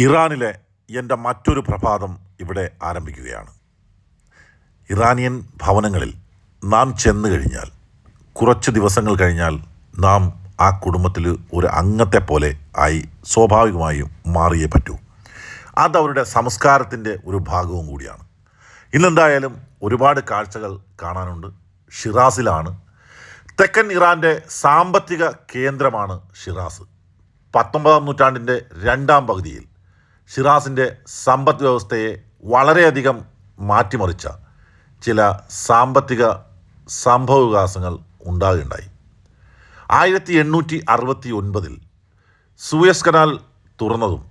ഇറാനിലെ എന്റെ മറ്റൊരു പ്രഭാതം ഇവിടെ ആരംഭിക്കുകയാണ്. ഇറാനിയൻ ഭവനങ്ങളിൽ നാം ചെന്നു കഴിഞ്ഞാൽ കുറച്ച് ദിവസങ്ങൾ കഴിഞ്ഞാൽ നാം ആ കുടുംബത്തിൽ ഒരു അംഗത്തെ പോലെ ആയി സ്വാഭാവികമായും മാറിയേ പറ്റൂ. അത് അവരുടെ സംസ്കാരത്തിന്റെ ഒരു ഭാഗവും കൂടിയാണ്. ഇന്നെന്തായാലും ഒരുപാട് കാഴ്ചകൾ കാണാനുണ്ട്. ഷിറാസിലാണ്. തെക്കൻ ഇറാന്റെ സാമ്പത്തിക കേന്ദ്രമാണ് ഷിറാസ്. പത്തൊമ്പതാം നൂറ്റാണ്ടിന്റെ രണ്ടാം പകുതിയിൽ ഷിറാസിന്റെ സമ്പദ് വ്യവസ്ഥയെ വളരെയധികം മാറ്റിമറിച്ച ചില സാമ്പത്തിക സംഭവവികാസങ്ങൾ ഉണ്ടാകുകയുണ്ടായി. ആയിരത്തി എണ്ണൂറ്റി അറുപത്തി ഒൻപതിൽ സൂയസ് കനാൽ തുറന്നതും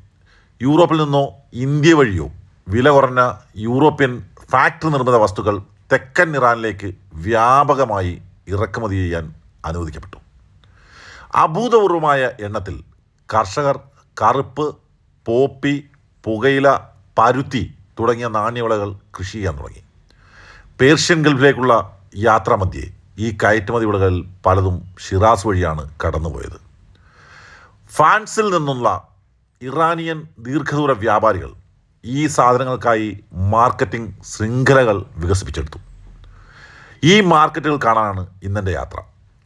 യൂറോപ്പിൽ നിന്നോ ഇന്ത്യ വഴിയോ വില കുറഞ്ഞ യൂറോപ്യൻ ഫാക്ടറി നിർമ്മിത വസ്തുക്കൾ തെക്കൻ ഇറാനിലേക്ക് വ്യാപകമായി ഇറക്കുമതി ചെയ്യാൻ അനുവദിക്കപ്പെട്ടു. അഭൂതപൂർവമായ എണ്ണത്തിൽ കർഷകർ കറുപ്പ് പോപ്പി പുകയില പരുത്തി തുടങ്ങിയ നാണ്യവിളകൾ കൃഷി ചെയ്യാൻ തുടങ്ങി. പേർഷ്യൻ ഗൾഫിലേക്കുള്ള യാത്രാമധ്യേ ഈ കയറ്റുമതി വിളകളിൽ പലതും ഷിറാസ് വഴിയാണ് കടന്നുപോയത്. ഫ്രാൻസിൽ നിന്നുള്ള ഇറാനിയൻ ദീർഘദൂര വ്യാപാരികൾ ഈ സാധനങ്ങൾക്കായി മാർക്കറ്റിംഗ് ശൃംഖലകൾ വികസിപ്പിച്ചെടുത്തു. ഈ മാർക്കറ്റുകൾ കാണാനാണ് ഇന്നെന്റെ യാത്ര.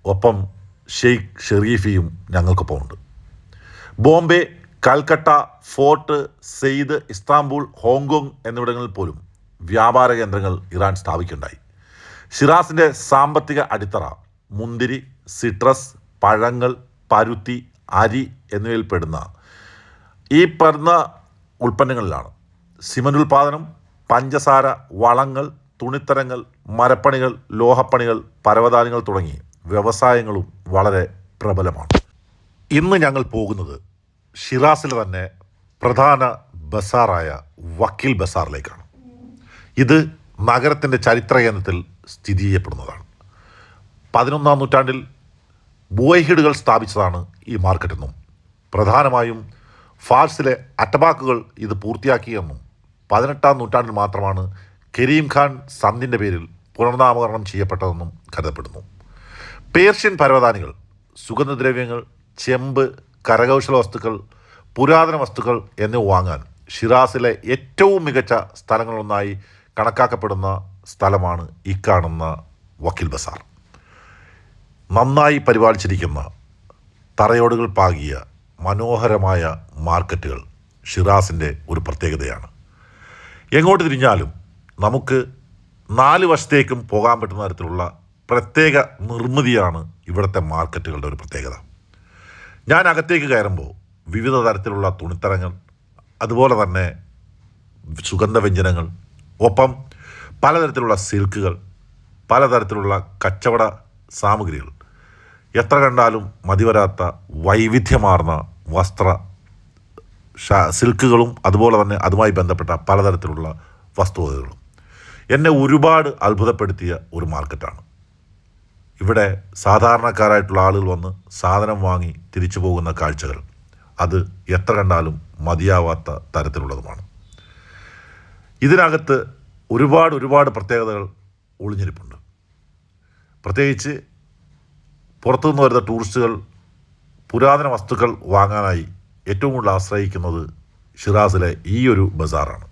ഒപ്പം ഷെയ്ഖ് ഷെറീഫിയും ഞങ്ങൾക്കൊപ്പമുണ്ട്. Bombay Calcutta Port Said Istanbul Hong Kong എന്നിവിടങ്ങളിൽ പോലും വ്യാപാര കേന്ദ്രങ്ങൾ ഇറാൻ സ്ഥാപിക്കുകയുണ്ടായി. ഷിറാസിന്റെ സാമ്പത്തിക അടിത്തറ മുന്തിരി സിട്രസ് പഴങ്ങൾ പരുത്തി അരി എന്നിവയിൽ പെടുന്ന ഈ പെടുന്ന ഉൽപ്പന്നങ്ങളിലാണ് സിമന്റ് ഉൽപ്പാദനം പഞ്ചസാര വളങ്ങൾ തുണിത്തരങ്ങൾ മരപ്പണികൾ ലോഹപ്പണികൾ പരവതാനികൾ തുടങ്ങി വ്യവസായങ്ങളും വളരെ പ്രബലമാണ്. ഇന്ന് ഞങ്ങൾ പോകുന്നത് ഷിറാസിലെ തന്നെ പ്രധാന ബസാറായ വക്കീൽ ബസാറിലേക്കാണ്. ഇത് നഗരത്തിന്റെ ചരിത്ര കേന്ദ്രത്തിൽ സ്ഥിതി ചെയ്യപ്പെടുന്നതാണ്. പതിനൊന്നാം നൂറ്റാണ്ടിൽ ബുവൈഹിഡുകൾ സ്ഥാപിച്ചതാണ് ഈ മാർക്കറ്റെന്നും പ്രധാനമായും ഫാർസിലെ അറ്റബാക്കുകൾ ഇത് പൂർത്തിയാക്കിയെന്നും പതിനെട്ടാം നൂറ്റാണ്ടിൽ മാത്രമാണ് കരീം ഖാൻ സന്ധിന്റെ പേരിൽ പുനർനാമകരണം ചെയ്യപ്പെട്ടതെന്നും കരുതപ്പെടുന്നു. പേർഷ്യൻ പരവതാനികൾ സുഗന്ധദ്രവ്യങ്ങൾ ചെമ്പ് കരകൗശല വസ്തുക്കൾ പുരാതന വസ്തുക്കൾ എന്നിവ വാങ്ങാൻ ഷിറാസിലെ ഏറ്റവും മികച്ച സ്ഥലങ്ങളൊന്നായി കണക്കാക്കപ്പെടുന്ന സ്ഥലമാണ് ഈ കാണുന്ന വക്കീൽ ബസാർ. നന്നായി പരിപാലിച്ചിരിക്കുന്ന തറയോടുകൾ പാകിയ മനോഹരമായ മാർക്കറ്റുകൾ ഷിറാസിന്റെ ഒരു പ്രത്യേകതയാണ്. എങ്ങോട്ട് തിരിഞ്ഞാലും നമുക്ക് നാല് വശത്തേക്കും പോകാൻ പറ്റുന്ന തരത്തിലുള്ള പ്രത്യേക നിർമ്മിതിയാണ് ഇവിടുത്തെ മാർക്കറ്റുകളുടെ ഒരു പ്രത്യേകത. ഞാൻ അകത്തേക്ക് കയറുമ്പോൾ വിവിധ തരത്തിലുള്ള തുണിത്തരങ്ങൾ അതുപോലെ തന്നെ സുഗന്ധവ്യഞ്ജനങ്ങൾ ഒപ്പം പലതരത്തിലുള്ള സിൽക്കുകൾ പലതരത്തിലുള്ള കച്ചവട സാമഗ്രികൾ. എത്ര കണ്ടാലും മതിവരാത്ത വൈവിധ്യമാർന്ന വസ്ത്ര സിൽക്കുകളും അതുപോലെ തന്നെ അതുമായി ബന്ധപ്പെട്ട പലതരത്തിലുള്ള വസ്തുവകകളും. എന്നെ ഒരുപാട് അത്ഭുതപ്പെടുത്തിയ ഒരു മാർക്കറ്റാണ്. ഇവിടെ സാധാരണക്കാരായിട്ടുള്ള ആളുകൾ വന്ന് സാധനം വാങ്ങി തിരിച്ചു പോകുന്ന കാഴ്ചകൾ. അത് എത്ര കണ്ടാലും മതിയാവാത്ത തരത്തിലുള്ളതുമാണ്. ഇതിനകത്ത് ഒരുപാട് ഒരുപാട് പ്രത്യേകതകൾ ഒളിഞ്ഞിരിപ്പുണ്ട്. പ്രത്യേകിച്ച് പുറത്തുനിന്ന് വരുന്ന ടൂറിസ്റ്റുകൾ പുരാതന വസ്തുക്കൾ വാങ്ങാനായി ഏറ്റവും കൂടുതൽ ആശ്രയിക്കുന്നത് ഷിറാസിലെ ഈ ഒരു ബസാറാണ്.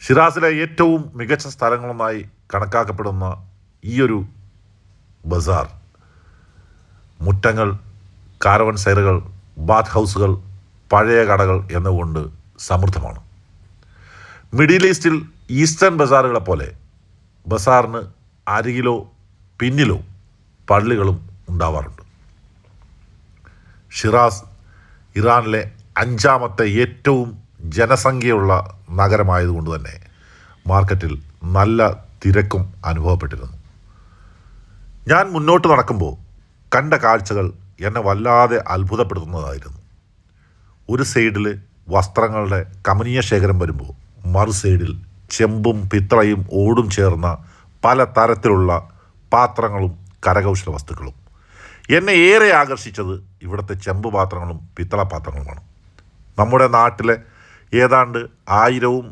ഷിറാസിലെ ഏറ്റവും മികച്ച സ്ഥലങ്ങളൊന്നായി കണക്കാക്കപ്പെടുന്ന ഈ ഒരു ബസാർ. മുറ്റങ്ങൾ കാരവൻ സൈറുകൾ ബാത്ത് ഹൗസുകൾ പഴയ കടകൾ എന്നതുകൊണ്ട് സമൃദ്ധമാണ്. മിഡിൽ ഈസ്റ്റിൽ ഈസ്റ്റേൺ ബസാറുകളെ പോലെ ബസാറിന് അരികിലോ പിന്നിലോ പള്ളികളും ഉണ്ടാവാറുണ്ട്. ഷിറാസ് ഇറാനിലെ അഞ്ചാമത്തെ ഏറ്റവും ജനസംഖ്യയുള്ള നഗരമായതുകൊണ്ട് തന്നെ മാർക്കറ്റിൽ നല്ല തിരക്കും അനുഭവപ്പെട്ടിരുന്നു. ഞാൻ മുന്നോട്ട് നടക്കുമ്പോൾ കണ്ട കാഴ്ചകൾ എന്നെ വല്ലാതെ അത്ഭുതപ്പെടുത്തുന്നതായിരുന്നു. ഒരു സൈഡിൽ വസ്ത്രങ്ങളുടെ കമനീയ ശേഖരം വരുമ്പോൾ മറു സൈഡിൽ ചെമ്പും പിത്രയും ഓടും ചേർന്ന പല തരത്തിലുള്ള പാത്രങ്ങളും കരകൗശല വസ്തുക്കളും. എന്നെ ഏറെ ആകർഷിച്ചത് ഇവിടുത്തെ ചെമ്പ് പാത്രങ്ങളും പിത്തള പാത്രങ്ങളുമാണ്. നമ്മുടെ നാട്ടിലെ ഏതാണ്ട് ആയിരവും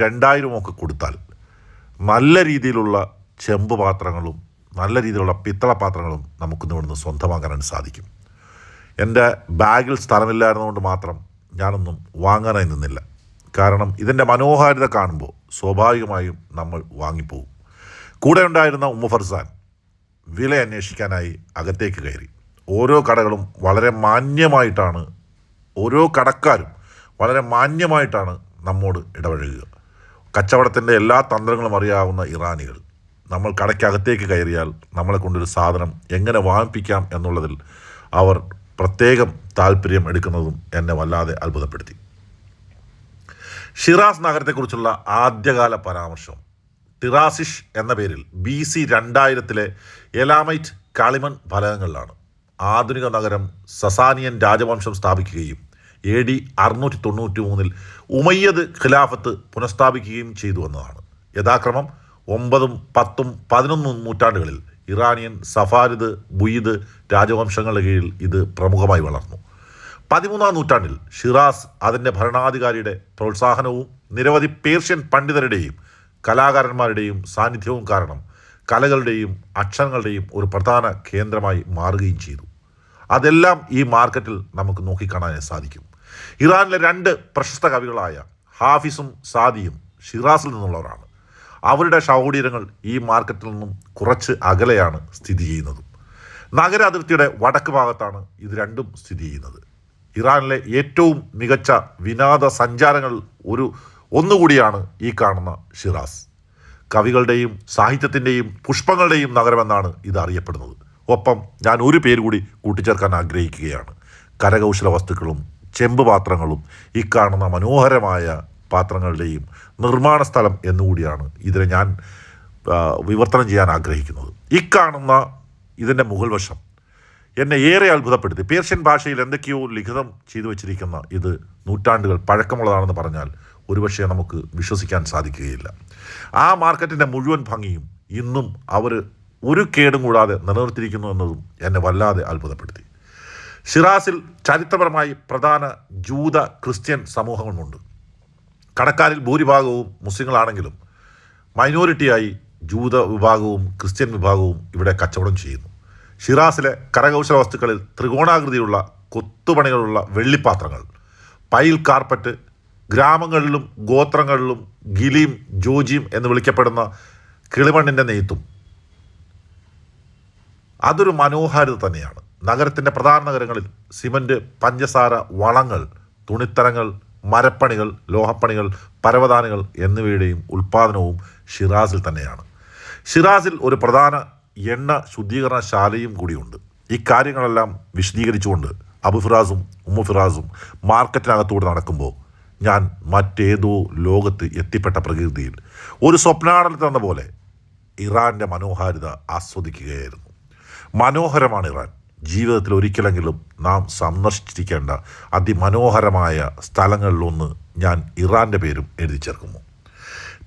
രണ്ടായിരവും ഒക്കെ കൊടുത്താൽ നല്ല രീതിയിലുള്ള ചെമ്പ് പാത്രങ്ങളും നല്ല രീതിയിലുള്ള പിത്തള പാത്രങ്ങളും നമുക്കിന്ന് ഇവിടുന്ന് സ്വന്തമാക്കാനായിട്ട് സാധിക്കും. എന്റെ ബാഗിൽ സ്ഥലമില്ലായിരുന്നതുകൊണ്ട് മാത്രം ഞാനൊന്നും വാങ്ങാനായി നിന്നില്ല. കാരണം ഇതിന്റെ മനോഹാരിത കാണുമ്പോൾ സ്വാഭാവികമായും നമ്മൾ വാങ്ങിപ്പോകും കൂടെ ഉണ്ടായിരുന്ന ഉമ്മ ഫർസാൻ വില അന്വേഷിക്കാനായി അകത്തേക്ക് കയറി. ഓരോ കടകളും വളരെ മാന്യമായിട്ടാണ് ഓരോ കടക്കാരും വളരെ മാന്യമായിട്ടാണ് നമ്മോട് ഇടപഴകുക. കച്ചവടത്തിന്റെ എല്ലാ തന്ത്രങ്ങളും അറിയാവുന്ന ഇറാനികൾ നമ്മൾ കടയ്ക്കകത്തേക്ക് കയറിയാൽ നമ്മളെ കൊണ്ടൊരു സാധനം എങ്ങനെ വാങ്ങിപ്പിക്കാം എന്നുള്ളതിൽ അവർ പ്രത്യേകം താല്പര്യം എടുക്കുന്നതും എന്നെ വല്ലാതെ അത്ഭുതപ്പെടുത്തി. ഷിറാസ് നഗരത്തെക്കുറിച്ചുള്ള ആദ്യകാല പരാമർശം. ടിറാസിഷ് എന്ന പേരിൽ ബി സി രണ്ടായിരത്തിലെ എലാമൈറ്റ് കാളിമൺ ഫലകങ്ങളിലാണ്. ആധുനിക നഗരം സസാനിയൻ രാജവംശം സ്ഥാപിക്കുകയും എ ഡി അറുന്നൂറ്റി തൊണ്ണൂറ്റി മൂന്നിൽ ഉമയ്യദ് ഖിലാഫത്ത് പുനഃസ്ഥാപിക്കുകയും ചെയ്തു എന്നതാണ്. യഥാക്രമം ഒമ്പതും പത്തും പതിനൊന്നും നൂറ്റാണ്ടുകളിൽ ഇറാനിയൻ സഫാരിദ് ബുയിദ് രാജവംശങ്ങളുടെ കീഴിൽ ഇത് പ്രമുഖമായി വളർന്നു. പതിമൂന്നാം നൂറ്റാണ്ടിൽ ഷിറാസ് അതിന്റെ ഭരണാധികാരിയുടെ പ്രോത്സാഹനവും നിരവധി പേർഷ്യൻ പണ്ഡിതരുടെയും കലാകാരന്മാരുടെയും സാന്നിധ്യവും കാരണം കലകളുടെയും അക്ഷരങ്ങളുടെയും ഒരു പ്രധാന കേന്ദ്രമായി മാറുകയും ചെയ്തു. അതെല്ലാം ഈ മാർക്കറ്റിൽ നമുക്ക് നോക്കിക്കാണാൻ സാധിക്കും. ഇറാനിലെ രണ്ട് പ്രശസ്ത കവികളായ ഹാഫിസും സാദിയും ഷിറാസിൽ നിന്നുള്ളവരാണ്. അവരുടെ ഷൗഡീരങ്ങൾ ഈ മാർക്കറ്റിൽ നിന്നും കുറച്ച് അകലെയാണ് സ്ഥിതി ചെയ്യുന്നത്. നഗര അതിർത്തിയുടെ വടക്ക് ഭാഗത്താണ് ഇത് രണ്ടും സ്ഥിതി ചെയ്യുന്നത്. ഇറാനിലെ ഏറ്റവും മികച്ച വിനോദ സഞ്ചാരങ്ങൾ ഒരു ഒന്നുകൂടിയാണ് ഈ കാണുന്ന ഷിറാസ്. കവികളുടെയും സാഹിത്യത്തിന്റെയും പുഷ്പങ്ങളുടെയും നഗരമെന്നാണ് ഇത് അറിയപ്പെടുന്നത്. ഒപ്പം ഞാൻ ഒരു പേര് കൂടി കൂട്ടിച്ചേർക്കാൻ ആഗ്രഹിക്കുകയാണ്. കരകൗശല വസ്തുക്കളും ചെമ്പ് പാത്രങ്ങളും ഈ കാണുന്ന മനോഹരമായ പാത്രങ്ങളുടെയും നിർമ്മാണ സ്ഥലം എന്നുകൂടിയാണ് ഇതിനെ ഞാൻ വിവർത്തനം ചെയ്യാൻ ആഗ്രഹിക്കുന്നത്. ഈ കാണുന്ന ഇതിന്റെ മുകൾ വശം എന്നെ ഏറെ അത്ഭുതപ്പെടുത്തി. പേർഷ്യൻ ഭാഷയിൽ എന്തൊക്കെയോ ലിഖിതം ചെയ്തു വച്ചിരിക്കുന്ന ഇത് നൂറ്റാണ്ടുകൾ പഴക്കമുള്ളതാണെന്ന് പറഞ്ഞാൽ ഒരുപക്ഷെ നമുക്ക് വിശ്വസിക്കാൻ സാധിക്കുകയില്ല. ആ മാർക്കറ്റിന്റെ മുഴുവൻ ഭംഗിയും ഇന്നും അവർ ഒരു കേടും കൂടാതെ നിലനിർത്തിയിരിക്കുന്നു എന്നതും എന്നെ വല്ലാതെ അത്ഭുതപ്പെടുത്തി. ഷിറാസിൽ ചരിത്രപരമായി പ്രധാന ജൂത ക്രിസ്ത്യൻ സമൂഹങ്ങളുമുണ്ട്. കടക്കാരിൽ ഭൂരിഭാഗവും മുസ്ലിങ്ങളാണെങ്കിലും മൈനോറിറ്റിയായി ജൂത വിഭാഗവും ക്രിസ്ത്യൻ വിഭാഗവും ഇവിടെ കച്ചവടം ചെയ്യുന്നു. ഷിറാസിലെ കരകൗശല വസ്തുക്കളിൽ ത്രികോണാകൃതിയുള്ള കൊത്തുപണികളുള്ള വെള്ളിപ്പാത്രങ്ങൾ പൈൽ കാർപ്പറ്റ് ഗ്രാമങ്ങളിലും ഗോത്രങ്ങളിലും ഗിലീം ജോജിയും എന്ന് വിളിക്കപ്പെടുന്ന കിളിമണ്ണിന്റെ നെയ്ത്തും. അതൊരു മനോഹാരിത തന്നെയാണ്. നഗരത്തിന്റെ പ്രധാന നഗരങ്ങളിൽ സിമന്റ് പഞ്ചസാര വളങ്ങൾ തുണിത്തരങ്ങൾ മരപ്പണികൾ ലോഹപ്പണികൾ പരവതാനികൾ എന്നിവയുടെയും ഉൽപ്പാദനവും ഷിറാസിൽ തന്നെയാണ്. ഷിറാസിൽ ഒരു പ്രധാന എണ്ണ ശുദ്ധീകരണശാലയും കൂടിയുണ്ട്. ഈ കാര്യങ്ങളെല്ലാം വിശദീകരിച്ചുകൊണ്ട് അബുഫിറാസും ഉമ്മുഫിറാസും മാർക്കറ്റിനകത്തൂടെ നടക്കുമ്പോൾ ഞാൻ മറ്റേതോ ലോകത്ത് എത്തിപ്പെട്ട പ്രകൃതിയിൽ ഒരു സ്വപ്നാടനത്തിൽ തന്ന പോലെ ഇറാന്റെ മനോഹാരിത ആസ്വദിക്കുകയായിരുന്നു. മനോഹരമാണ് ഇറാൻ. ജീവിതത്തിൽ ഒരിക്കലെങ്കിലും നാം സന്ദർശിച്ചിരിക്കേണ്ട അതിമനോഹരമായ സ്ഥലങ്ങളിലൊന്ന് ഞാൻ ഇറാന്റെ പേരും എഴുതി ചേർക്കുന്നു.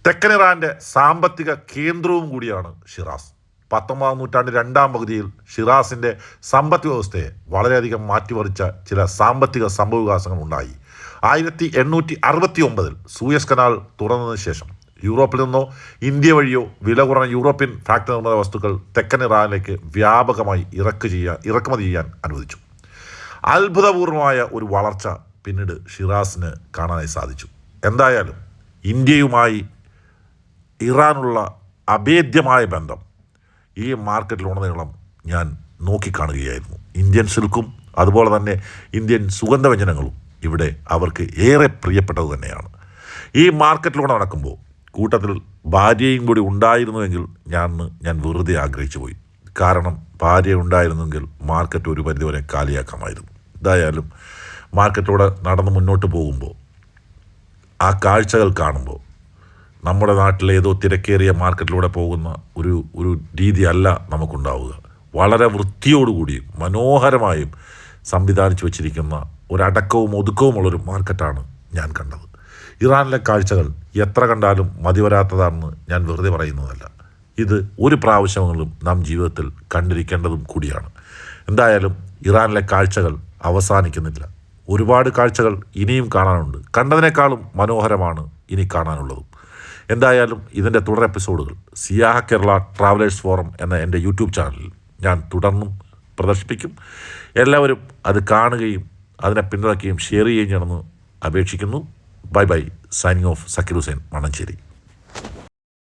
തെക്കൻ ഇറാന്റെ സാമ്പത്തിക കേന്ദ്രവും കൂടിയാണ് ഷിറാസ്. പത്തൊമ്പതാം നൂറ്റാണ്ട് രണ്ടാം പകുതിയിൽ ഷിറാസിന്റെ സമ്പദ് വ്യവസ്ഥയെ വളരെയധികം മാറ്റിമറിച്ച ചില സാമ്പത്തിക സംഭവവികാസങ്ങൾ ഉണ്ടായി ആയിരത്തി എണ്ണൂറ്റി അറുപത്തി ഒമ്പതിൽ സൂയസ് കനാൽ തുറന്നതിന് ശേഷം യൂറോപ്പിൽ നിന്നോ ഇന്ത്യ വഴിയോ വില കുറഞ്ഞ യൂറോപ്യൻ ഫാക്ടറി നിർമ്മിത വസ്തുക്കൾ തെക്കൻ ഇറാനിലേക്ക് വ്യാപകമായി ഇറക്ക് ചെയ്യാൻ ഇറക്കുമതി ചെയ്യാൻ അനുവദിച്ചു. അത്ഭുതപൂർവമായ ഒരു വളർച്ച പിന്നീട് ഷിറാസിന് കാണാനായി സാധിച്ചു. എന്തായാലും ഇന്ത്യയുമായി ഇറാനുള്ള അഭേദ്യമായ ബന്ധം ഈ മാർക്കറ്റിലുടനീളം ഞാൻ നോക്കിക്കാണുകയായിരുന്നു. ഇന്ത്യൻ സിൽക്കും അതുപോലെ തന്നെ ഇന്ത്യൻ സുഗന്ധവ്യഞ്ജനങ്ങളും ഇവിടെ അവർക്ക് ഏറെ പ്രിയപ്പെട്ടത് തന്നെയാണ്. ഈ മാർക്കറ്റിലൂടെ നടക്കുമ്പോൾ കൂട്ടത്തിൽ ഭാര്യയും കൂടി ഉണ്ടായിരുന്നുവെങ്കിൽ ഞാൻ ഞാൻ വെറുതെ ആഗ്രഹിച്ചു പോയി. കാരണം ഭാര്യ ഉണ്ടായിരുന്നെങ്കിൽ മാർക്കറ്റ് ഒരു പരിധിവരെ കാലിയാക്കാമായിരുന്നു. എന്തായാലും മാർക്കറ്റോടെ നടന്ന് മുന്നോട്ട് പോകുമ്പോൾ ആ കാഴ്ചകൾ കാണുമ്പോൾ നമ്മുടെ നാട്ടിലെ ഏതോ തിരക്കേറിയ മാർക്കറ്റിലൂടെ പോകുന്ന ഒരു ഒരു രീതിയല്ല നമുക്കുണ്ടാവുക. വളരെ വൃത്തിയോടുകൂടിയും മനോഹരമായും സംവിധാനിച്ചു വച്ചിരിക്കുന്ന ഒരടക്കവും ഒതുക്കവുമുള്ളൊരു മാർക്കറ്റാണ് ഞാൻ കണ്ടത്. ഇറാനിലെ കാഴ്ചകൾ എത്ര കണ്ടാലും മതിവരാത്തതാണെന്ന് ഞാൻ വെറുതെ പറയുന്നതല്ല. ഇത് ഒരു പ്രാവശ്യമെങ്കിലും നാം ജീവിതത്തിൽ കണ്ടിരിക്കേണ്ടതും കൂടിയാണ്. എന്തായാലും ഇറാനിലെ കാഴ്ചകൾ അവസാനിക്കുന്നില്ല. ഒരുപാട് കാഴ്ചകൾ ഇനിയും കാണാനുണ്ട്. കണ്ടതിനേക്കാളും മനോഹരമാണ് ഇനി കാണാനുള്ളതും. എന്തായാലും ഇതിന്റെ തുടർ എപ്പിസോഡുകൾ സിയാഹ കേരള ട്രാവലേഴ്സ് ഫോറം എന്ന എന്റെ യൂട്യൂബ് ചാനലിൽ ഞാൻ തുടർന്നും പ്രദർശിപ്പിക്കും. എല്ലാവരും അത് കാണുകയും അതിനെ പിന്തുണയ്ക്കുകയും ഷെയർ ചെയ്യുകയും ചെയ്യണമെന്ന് അപേക്ഷിക്കുന്നു. Bye bye signing off Zakir Hussain Mananchery